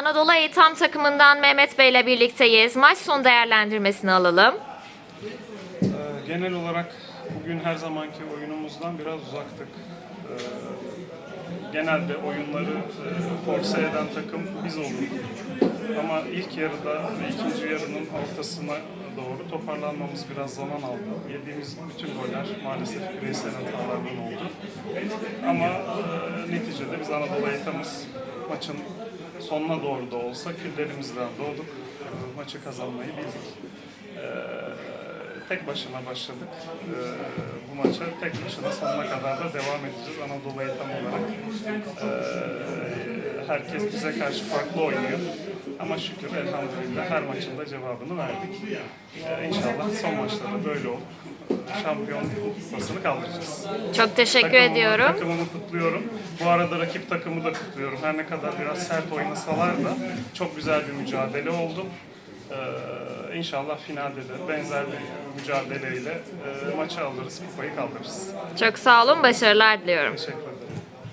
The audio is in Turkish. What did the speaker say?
Anadolu Eğitim takımından Mehmet Bey ile birlikteyiz. Maç son değerlendirmesini alalım. Ee, Genel olarak bugün her zamanki oyunumuzdan biraz uzaktık. Ee, Genelde oyunları e, force eden takım biz olurduk. Ama ilk yarıda ve ikinci yarının ortasına doğru toparlanmamız biraz zaman aldı. Yediğimiz bütün goller maalesef bireysel hatalardan oldu. Ama e, neticede biz Anadolu Eğitim'iz maçın sonuna doğru da olsa küllerimizden doğduk. Maçı kazanmayı bildik. Ee, tek başına başladık. Ee, bu maça tek başına sonuna kadar da devam edeceğiz. Anadolu Eğitim olarak herkes bize karşı farklı oynuyor. Ama şükür elhamdülillah her maçın da cevabını verdik. Ee, inşallah son maçta da böyle olup şampiyon kupasını kaldıracağız. Çok teşekkür Takımımı- ediyorum. Takımımı kutluyorum. Bu arada rakip takımı da kutluyorum. Her ne kadar biraz sert oynasalar da çok güzel bir mücadele oldu. Ee, inşallah finalde de benzer bir mücadeleyle e, maçı alırız, kupayı kaldırırız. Çok sağ olun, başarılar diliyorum. Teşekkür.